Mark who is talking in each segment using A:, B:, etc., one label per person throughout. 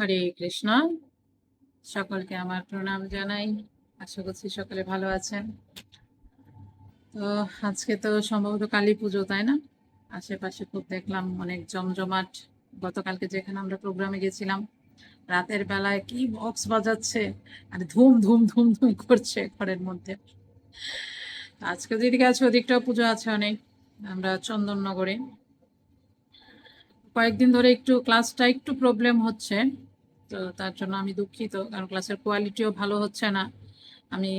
A: হরে কৃষ্ণ। সকলকে আমার প্রণাম জানাই। আশা করছি সকলে ভালো আছেন। তো আজকে তো সম্ভবত কালী পুজো, তাই না? আশেপাশে খুব দেখলাম অনেক জমজমাট। গতকালকে যেখানে আমরা প্রোগ্রামে গেছিলাম, রাতের বেলায় কি বক্স বাজাচ্ছে আর ধুম ধুম ধুম ধুম করছে ঘরের মধ্যে। আজকে যেদিকে আছে ওদিকটাও পুজো আছে অনেক। আমরা চন্দননগরে। কয়েকদিন ধরে একটু ক্লাসটা একটু প্রবলেম হচ্ছে। তো তার জন্য আমি দুঃখিত, কারণ ক্লাসের কোয়ালিটিও ভালো হচ্ছে না। আমি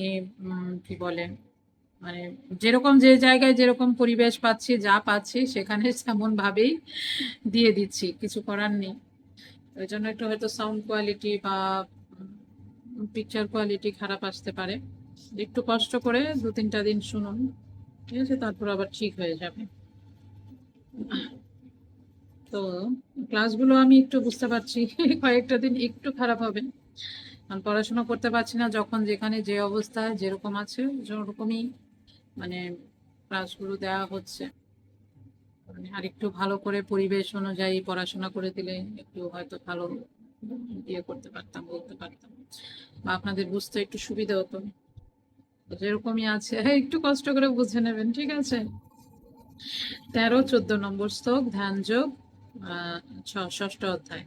A: কি বলে মানে যেরকম যে জায়গায় যেরকম পরিবেশ পাচ্ছি, যা পাচ্ছি, সেখানে তেমন ভাবেই দিয়ে দিচ্ছি, কিছু করার নেই। ওই জন্য একটু হয়তো সাউন্ড কোয়ালিটি বা পিকচার কোয়ালিটি খারাপ আসতে পারে। একটু কষ্ট করে দু তিনটা দিন শুনুন, ঠিক আছে, তারপর আবার ঠিক হয়ে যাবে। তো ক্লাসগুলো আমি একটু বুঝতে পারছি। কয়েকটা দিন একটু খারাপ হবে। কারণ পড়াশোনা করতে পারছি না, যখন যেখানে যে অবস্থায় যেরকম আছে সেরকমই মানে ক্লাসগুলো দেওয়া হচ্ছে। মানে আর একটু ভালো করে পরিবেশ অনুযায়ী পড়াশোনা করে দিলে একটু হয়তো ভালো ইয়ে করতে পারতাম, বলতে পারতাম। বা আপনাদের বুঝতে একটু সুবিধা হতো। যেরকমই আছে, একটু কষ্ট করে বুঝে নেবেন, ঠিক আছে? তেরো, চোদ্দ নম্বর স্তক ধ্যান যোগ ষষ্ঠ অধ্যায়।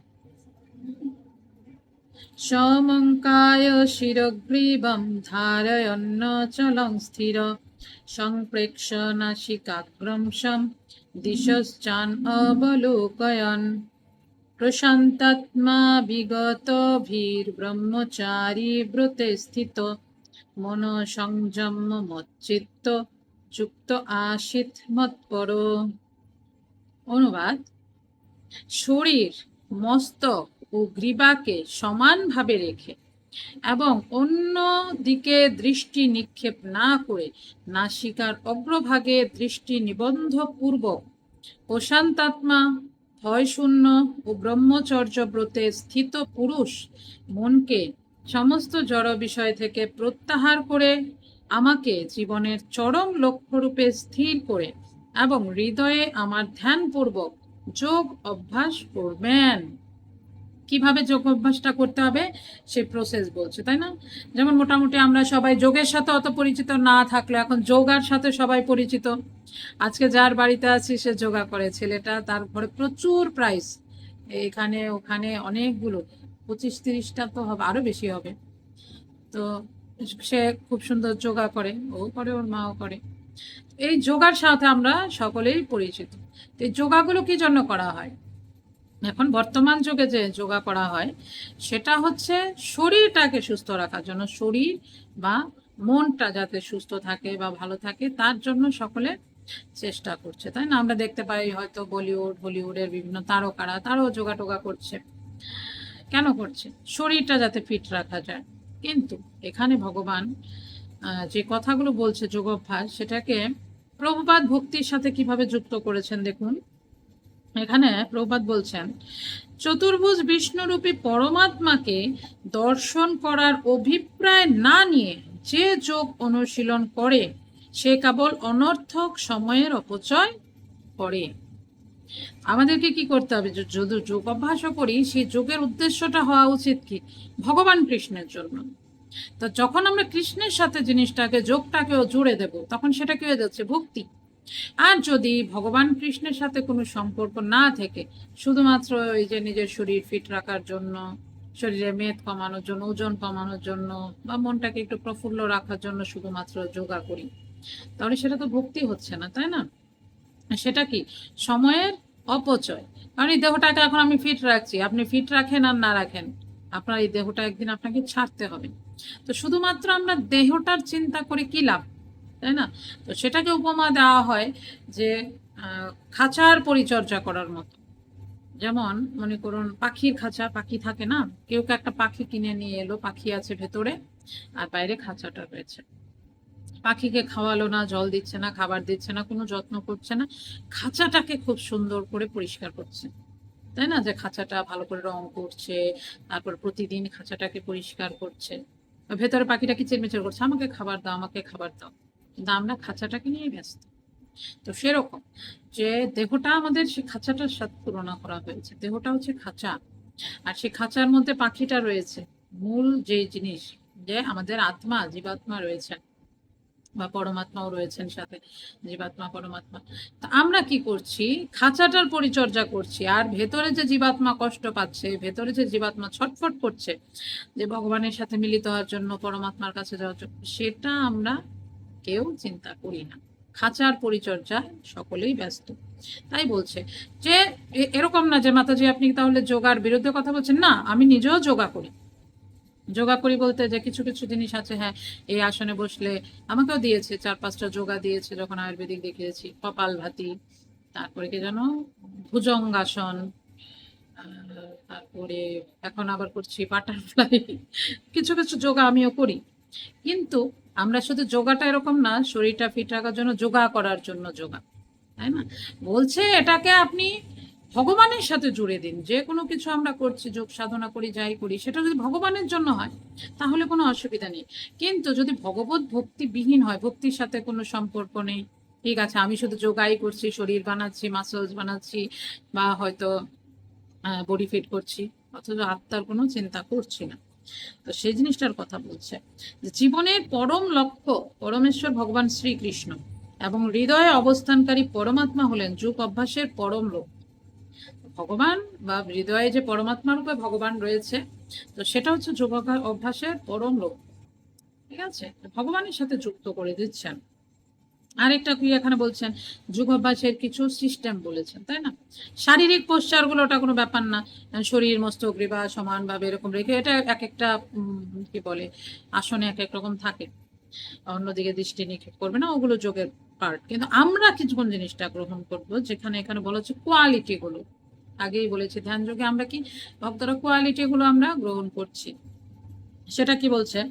A: সমঙ্কায় শিরগ্রীবম ধারয়ন্ন চলং স্থির, সংপ্রেক্ষ অবলোকয়ন। প্রশান্তাত্মা বিগত ভীর ব্রহ্মচারী ব্রতে স্থিত মন সংযম মচ্চিত্ত, যুক্ত আশিত মৎপর। অনুবাদ শরীর, মস্তক ও গ্রীবাকে সমানভাবে রেখে এবং অন্য দিকে দৃষ্টি নিক্ষেপ না করে নাসিকার অগ্রভাগে দৃষ্টি নিবন্ধ পূর্বক প্রশান্তাত্মা, ভয়শূন্য ও ব্রহ্মচর্য ব্রতে স্থিত পুরুষ মনকে সমস্ত জড় বিষয় থেকে প্রত্যাহার করে আমাকে জীবনের চরম লক্ষ্যরূপে স্থির করে এবং হৃদয়ে আমার ধ্যানপূর্বক যোগ অভ্যাস করবেন। কীভাবে যোগ অভ্যাসটা করতে হবে? সে প্রসেস বলছে, তাই না? যেমন মোটামুটি আমরা সবাই যোগের সাথে অত পরিচিত না থাকলে এখন যোগার সাথে সবাই পরিচিত। আজকে যার বাড়িতে আছি, সে যোগা করে। ছেলেটা তার ঘরে প্রচুর প্রাইস এখানে, ওখানে অনেকগুলো। পঁচিশ, তিরিশটা তো হবে, আরও বেশি হবে। তো সে খুব সুন্দর যোগা করে। ও করে, ওর মাও করে। এই যোগার সাথে আমরা সকলেই পরিচিত। এই যোগাগুলো কি জন্য করা হয়? এখন বর্তমান যুগে যে যোগা করা হয়, সেটা হচ্ছে শরীরটাকে সুস্থ রাখার জন্য, শরীর বা মনটা যাতে সুস্থ থাকে বা ভালো থাকে, তার জন্য সকলে চেষ্টা করছে, তাই না? আমরা দেখতে পাই হয়তো বলিউড, হলিউডের বিভিন্ন তারকারা, তারাও যোগা টোগা করছে। কেন করছে? শরীরটা যাতে ফিট রাখা যায়। কিন্তু এখানে ভগবান যে কথাগুলো বলছে যোগাভ্যাস, সেটাকে প্রভুপাদ ভক্তির সাথে কীভাবে যুক্ত করেছেন দেখুন। এখানে প্রভুপাদ বলছেন, চতুর্ভুজ বিষ্ণুরূপী পরমাত্মাকে দর্শন করার অভিপ্রায় না নিয়ে যে যোগ অনুশীলন করে, সে কেবল অনর্থক সময়ের অপচয় করে। আমাদেরকে কি করতে হবে? যদি যোগ অভ্যাসও করি, সেই যোগের উদ্দেশ্যটা হওয়া উচিত কি? ভগবান কৃষ্ণের জন্য। তো যখন আমরা কৃষ্ণের সাথে জিনিসটাকে, যোগটাকেও জুড়ে দেব, তখন সেটা কি হয়ে যাচ্ছে? ভক্তি। আর যদি ভগবান কৃষ্ণের সাথে কোনো সম্পর্ক না থেকে, শুধুমাত্র এই যে নিজের শরীর ফিট রাখার জন্য, শরীরে মেদ কমানোর জন্য, ওজন কমানোর জন্য, বা মনটাকে একটু প্রফুল্ল রাখার জন্য শুধুমাত্র যোগা করি, তাহলে সেটা তো ভক্তি হচ্ছে না, তাই না? সেটা কি? সময়ের অপচয়। কারণ এই দেহটাকে এখন আমি ফিট রাখছি, আপনি ফিট রাখেন আর না রাখেন, আপনার এই দেহটা একদিন আপনাকে ছাড়তে হবে। তো শুধুমাত্র আমরা দেহটার চিন্তা করে কি লাভ? তাই না? তো সেটাকে উপমা দেওয়া হয় যে খাঁচার পরিচর্যা করার মতো। যেমন মনে করুন, পাখির খাঁচা, পাখি থাকে না? কেউ কেউ একটা পাখি কিনে নিয়ে এলো, পাখি আছে ভেতরে, আর বাইরে খাঁচাটা রয়েছে। পাখিকে খাওয়ালো না, জল দিচ্ছে না, খাবার দিচ্ছে না, কোনো যত্ন করছে না, খাঁচাটাকে খুব সুন্দর করে পরিষ্কার করছে। তাই না? যে খাঁচাটা ভালো করে রং করছে, তারপর প্রতিদিন খাঁচাটাকে পরিষ্কার করছে। ভেতরে পাখিটা কিচিরমিচির করছে? আমাকে খাবার দাও, আমাকে খাবার দাও। কিন্তু আমরা খাঁচাটাকে নিয়ে ব্যস্ত। তো সেরকম যে দেহটা আমাদের সেই খাঁচাটার সাথে তুলনা করা হয়েছে। দেহটা হচ্ছে খাঁচা। আর সেই খাঁচার মধ্যে পাখিটা রয়েছে। মূল যে জিনিস যে আমাদের আত্মা, জীবাত্মা রয়েছেন বা পরমাত্মাও রয়েছেন সাথে, জীবাত্মা, পরমাত্মা। তা আমরা কি করছি? খাঁচাটার পরিচর্যা করছি। আর ভেতরে যে জীবাত্মা কষ্ট পাচ্ছে, ভেতরে যে জীবাত্মা ছটফট করছে, যে ভগবানের সাথে মিলিত হওয়ার জন্য, পরমাত্মার কাছে যাওয়ার জন্য, সেটা আমরা কেউ চিন্তা করি না। খাঁচার পরিচর্যা সকলেই ব্যস্ত। তাই বলছে যে এরকম না যে, মাতাজি আপনি তাহলে যোগার বিরুদ্ধে কথা বলছেন। না, আমি নিজেও যোগা করি। যোগা করি বলতে যে কিছু কিছু জিনিস আছে হ্যাঁ এই আসনে বসলে আমাকেও দিয়েছে, চার পাঁচটা যোগা দিয়েছে যখন আয়ুর্বেদিক দেখিয়েছি, কপাল ভাতি, তারপরে কি যেন ভুজঙ্গাসন তারপরে এখন আবার করছি বাটারফ্লাই, কিছু কিছু যোগা আমিও করি। কিন্তু আমরা শুধু যোগাটা এরকম না, শরীরটা ফিট রাখার জন্য যোগা করার জন্য যোগা, তাই না? বলছে এটাকে আপনি ভগবানের সাথে জুড়ে দিন, যে কোনো কিছু আমরা করছি, যোগ সাধনা করি, যাই করি, সেটা যদি ভগবানের জন্য হয়, তাহলে কোনো অসুবিধা নেই। কিন্তু যদি ভগবত ভক্তিবিহীন হয়, ভক্তির সাথে কোনো সম্পর্ক নেই, ঠিক আছে, আমি শুধু যোগাই করছি, শরীর বানাচ্ছি মাসলস বানাচ্ছি, বা হয়তো বডি ফিট করছি, অথচ আত্মার কোনো চিন্তা করছি না। তো সেই জিনিসটার কথা বলছে। জীবনের পরম লক্ষ্য পরমেশ্বর ভগবান শ্রীকৃষ্ণ এবং হৃদয়ে অবস্থানকারী পরমাত্মা হলেন যুগ অভ্যাসের পরম লক্ষ্য ভগবান বা হৃদয়ে যে পরমাত্মা রূপে ভগবান রয়েছে, তো সেটা হচ্ছে যোগ অভ্যাসের পরম লক্ষ্য ঠিক আছে? ভগবানের সাথে যুক্ত করে দিচ্ছেন। আরেকটা কি এখানে বলছেন? যুগ অভ্যাসের কিছু সিস্টেম বলেছেন, তাই না? শারীরিক পোশ্চারগুলো ওটা কোনো ব্যাপার না। শরীর, মস্তক গ্রীবা সমানভাবে এরকম রেখে এটা এক একটা কি বলে, আসনে এক এক রকম থাকে। অন্যদিকে দৃষ্টি নিক্ষেপ করবে না, ওগুলো যোগের পার্ট কিন্তু আমরা কিছুক্ষণ জিনিসটা গ্রহণ করব, যেখানে এখানে বলা হচ্ছে কোয়ালিটি গুলো। আগেই বলেছি, ধ্যান যোগে আমরা কি? ভক্তরা কোয়ালিটি গুলো আমরা গ্রহণ করছি। সেটা কি বলছে?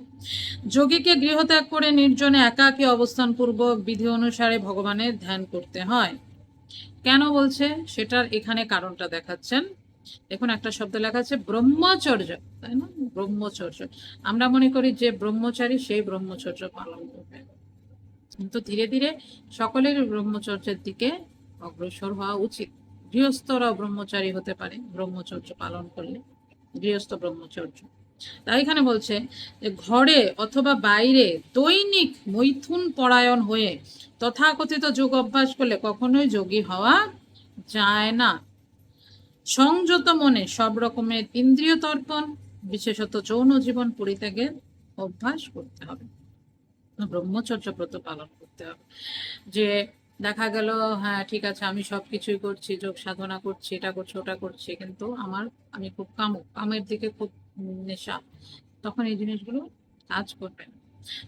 A: যোগীকে গৃহত্যাগ করে নির্জনে একাকী অবস্থান পূর্বক বিধি অনুসারে ভগবানের ধ্যান করতে হয়। কেন বলছে? সেটার এখানে কারণটা দেখাচ্ছেন। দেখুন, একটা শব্দ লেখা আছে, ব্রহ্মচর্য, তাই না? ব্রহ্মচর্য। আমরা মনে করি যে ব্রহ্মচারী সেই ব্রহ্মচর্য পালন করবে। কিন্তু ধীরে ধীরে সকলের ব্রহ্মচর্যের দিকে অগ্রসর হওয়া উচিত। গৃহস্থরাও ব্রহ্মচারী হতে পারে, ব্রহ্মচর্য পালন করলে, গৃহস্থ ব্রহ্মচর্য। তাই এখানে বলছে যে ঘরে অথবা বাইরে দৈনিক মৈথুন পরায়ণ হয়ে তথাকথিত যোগ অভ্যাস করলে কখনোই যোগী হওয়া যায় না। সংযত মনে সব রকমের ইন্দ্রিয় তর্পণ, বিশেষত যৌন জীবন পরিত্যাগের অভ্যাস করতে হবে। ব্রহ্মচর্য ব্রত পালন করতে হবে। যে দেখা গেল হ্যাঁ ঠিক আছে, আমি সব কিছুই করছি, যোগ সাধনা করছি, এটা করছি, ওটা করছি, কিন্তু আমার, আমি খুব কামুক, কামের দিকে খুব নেশা, তখন এই জিনিসগুলো কাজ করবে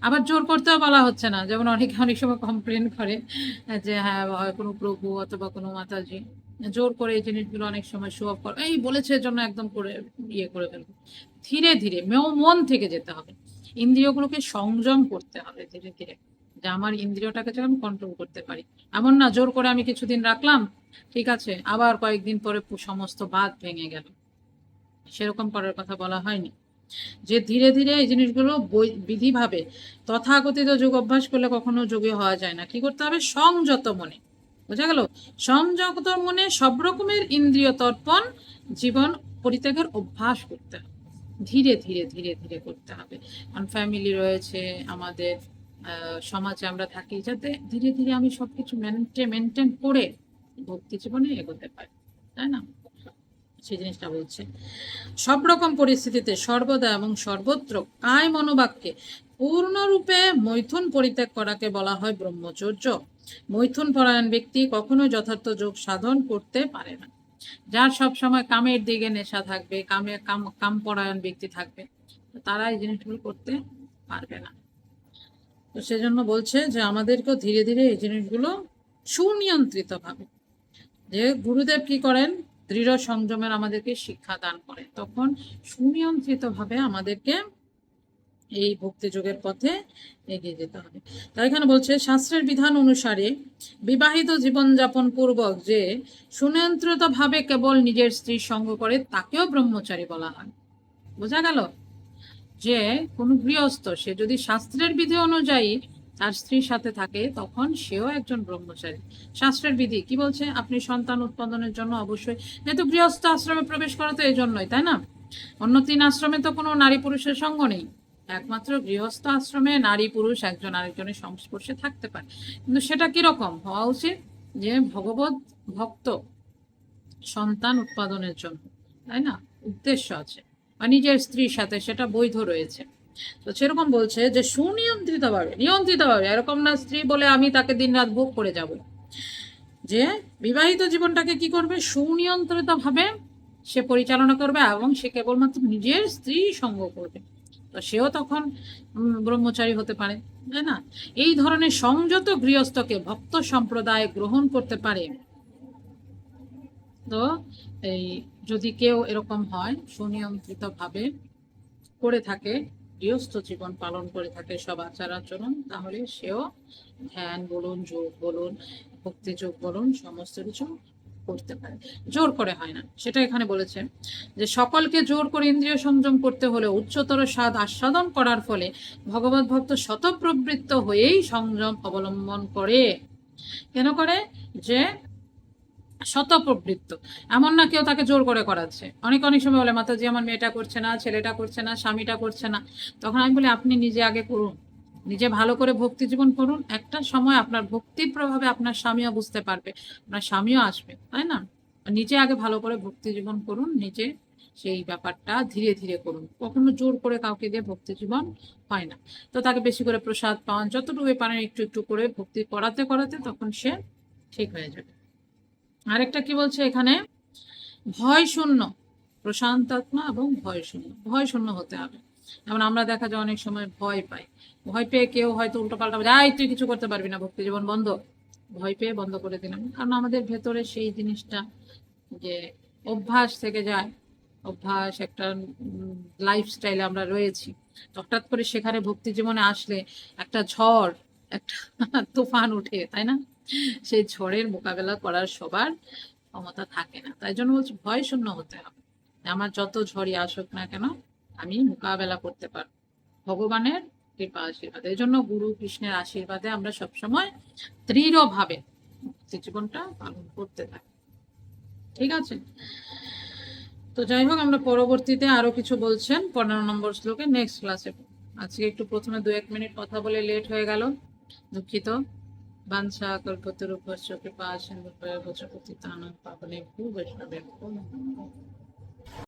A: আবার জোর করতেও বলা হচ্ছে না, যেমন অনেকে অনেক সময় কমপ্লেন করে, যে হ্যাঁ কোনো প্রভু অথবা কোনো মাতাজি, জোর করে এই জিনিসগুলো অনেক সময় শো অফ করে, এই বলেছে জন্য একদম করে ইয়ে করে ফেলব। ধীরে ধীরে মন থেকে যেতে হবে, ইন্দ্রিয়গুলোকে সংযম করতে হবে ধীরে ধীরে। যে আমার ইন্দ্রিয়টাকে যেন আমি কন্ট্রোল করতে পারি। এমন না, জোর করে আমি কিছুদিন রাখলাম, ঠিক আছে, আবার কয়েকদিন পরে সমস্ত বাদ ভেঙে গেল। সেরকম করার কথা বলা হয়নি। যে ধীরে ধীরে এই জিনিসগুলো বিধিভাবে তথাকথিত যোগ অভ্যাস করলে কখনো যোগী হওয়া যায় না। কি করতে হবে? সংযত মনে। বোঝা গেল? সংযত মনে সব রকমের ইন্দ্রিয় তর্পণ, জীবন পরিত্যাগের অভ্যাস করতে হবে। ধীরে ধীরে ধীরে ধীরে করতে হবে। কারণ ফ্যামিলি রয়েছে, আমাদের সমাজে আমরা থাকি, যাতে ধীরে ধীরে আমি সবকিছু মেনটেন করে ভক্তি জীবনে এগোতে পারি, তাই না? সেই জিনিসটা বলছে। সব রকম পরিস্থিতিতে সর্বদা এবং সর্বত্র কায় মনোবাক্যে পূর্ণরূপে মৈথুন পরিত্যাগ করাকে বলা হয় ব্রহ্মচর্য। মৈথুন পরায়ণ ব্যক্তি কখনো যথার্থ যোগ সাধন করতে পারে না। যার সব সময় কামের দিকে নেশা থাকবে, কামে, কাম কাম পরায়ণ ব্যক্তি থাকবে, তারা এই জিনিসগুলো করতে পারবে না। তো সেজন্য বলছে যে আমাদেরকেও ধীরে ধীরে এই জিনিসগুলো সুনিয়ন্ত্রিত ভাবে যে গুরুদেব কি করেন? দৃঢ় সংযমের আমাদেরকে শিক্ষা দান করেন। তখন সুনিয়ন্ত্রিত ভাবে আমাদেরকে এই ভক্তি যোগের পথে এগিয়ে যেতে হবে। তাই এখানে বলছে, শাস্ত্রের বিধান অনুসারে বিবাহিত জীবনযাপন পূর্বক যে সুনিয়ন্ত্রিত ভাবে কেবল নিজের স্ত্রীর সঙ্গ করে, তাকেও ব্রহ্মচারী বলা হয়। বোঝা গেল? যে কোনো গৃহস্থ, সে যদি শাস্ত্রের বিধি অনুযায়ী তার স্ত্রীর সাথে থাকে, তখন সেও একজন ব্রহ্মচারী। শাস্ত্রের বিধি কি বলছে? আপনি সন্তান উৎপাদনের জন্য অবশ্যই, যেহেতু গৃহস্থ আশ্রমে প্রবেশ করা তো এই জন্যই তাই না? অন্য তিন আশ্রমে তো কোনো নারী পুরুষের সঙ্গ নেই। একমাত্র গৃহস্থ আশ্রমে নারী পুরুষ একজন আরেকজনের সংস্পর্শে থাকতে পারে। কিন্তু সেটা কীরকম? হওয়া উচিত যে ভগবত ভক্ত সন্তান উৎপাদনের জন্য, তাই না? উদ্দেশ্য আছে। বা নিজের স্ত্রীর সাথে সেটা বৈধ রয়েছে। তো সেরকম বলছে যে সুনিয়ন্ত্রিতভাবে, নিয়ন্ত্রিতভাবে, এরকম না স্ত্রী বলে আমি তাকে দিনরাত ভোগ করে যাব। যে বিবাহিত জীবনটাকে কি করবে? সুনিয়ন্ত্রিতভাবে সে পরিচালনা করবে এবং সে কেবলমাত্র নিজের স্ত্রী সঙ্গ করবে। তো সেও তখন ব্রহ্মচারী হতে পারে, তাই না? এই ধরনের সংযত গৃহস্থকে ভক্ত সম্প্রদায় গ্রহণ করতে পারে। তো এই যদি কেউ এরকম হয় সুনিয়ন্ত্রিত ভাবে করে থাকে, গৃহস্থ জীবন পালন করে থাকে, সব আচার আচরণ তাহলে সেও ধ্যান বলুন, যোগ বলুন, ভক্তি যোগ বলুন, সমস্ত কিছু করতে পারে। জোর করে হয় না। সেটা এখানে বলেছে যে, সকলকে জোর করে ইন্দ্রিয় সংযম করতে হলে উচ্চতর স্বাদ আস্বাদন করার ফলে ভগবত ভক্ত শতপ্রবৃত্ত হয়েই সংযম অবলম্বন করে। কেন করে? যে শতপ্রবৃত্ত এমন না কেউ তাকে জোর করে করাচ্ছে। অনেক অনেক সময় বলে, মাতাজি, আমার মেয়েটা করছে না, ছেলেটা করছে না, স্বামীটা করছে না। তখন আমি বলি, আপনি নিজে আগে করুন। নিজে ভালো করে ভক্তি জীবন করুন। একটা সময় আপনার ভক্তির প্রভাবে আপনার স্বামীও বুঝতে পারবে, আপনার স্বামীও আসবে। তাই না? নিজে আগে ভালো করে ভক্তি জীবন করুন, নিজে সেই ব্যাপারটা ধীরে ধীরে করুন। কখনো জোর করে কাউকে দিয়ে ভক্তি জীবন হয় না। তো তাকে বেশি করে প্রসাদ পাওয়ান যতটুকু পারেন একটু একটু করে ভক্তি করাতে করাতে তখন সে ঠিক হয়ে যাবে। আরেকটা কি বলছে এখানে? ভয় শূন্য। প্রশান্ত আত্মা এবং ভয় শূন্য। ভয় শূন্য হতে হবে। যেমন আমরা দেখা যায় অনেক সময় ভয় পাই। ভয় পেয়ে কেউ হয়তো উল্টো পাল্টা আয়, তুই কিছু করতে পারবি না, ভক্তি জীবন বন্ধ। ভয় পেয়ে বন্ধ করে দিলাম। কারণ আমাদের ভেতরে সেই জিনিসটা যে অভ্যাস থেকে যায়, অভ্যাস একটা লাইফস্টাইলে আমরা রয়েছি। হঠাৎ করে সেখানে ভক্তি জীবনে আসলে একটা ঝড়, একটা তুফান উঠে, তাই না? সেই ঝড়ের মোকাবেলা করার সবার ক্ষমতা থাকে না। তাই জন্য বলছি, ভয় শূন্য হতে হবে। আমার যত ঝড়ই আসুক না কেন, আমি মোকাবেলা করতে পারব। ভগবানের কৃপা আশীর্বাদ। এই জন্য গুরু কৃষ্ণের আশীর্বাদে আমরা সবসময় দৃঢ়ভাবে জীবনটা পালন করতে থাকি ঠিক আছে? তো যাই হোক, আমরা পরবর্তীতে আরও কিছু বলছেন। পনেরো নম্বর শ্লোকে নেক্সট ক্লাসে আজকে একটু প্রথমে দু এক মিনিট কথা বলে লেট হয়ে গেল। দুঃখিত। বাঞ্ছা কল্পতরূপস্য কৃপা সিন্ধু প্রয়োগ পতিতানং পাবনে ভূ বৈষ্ণবের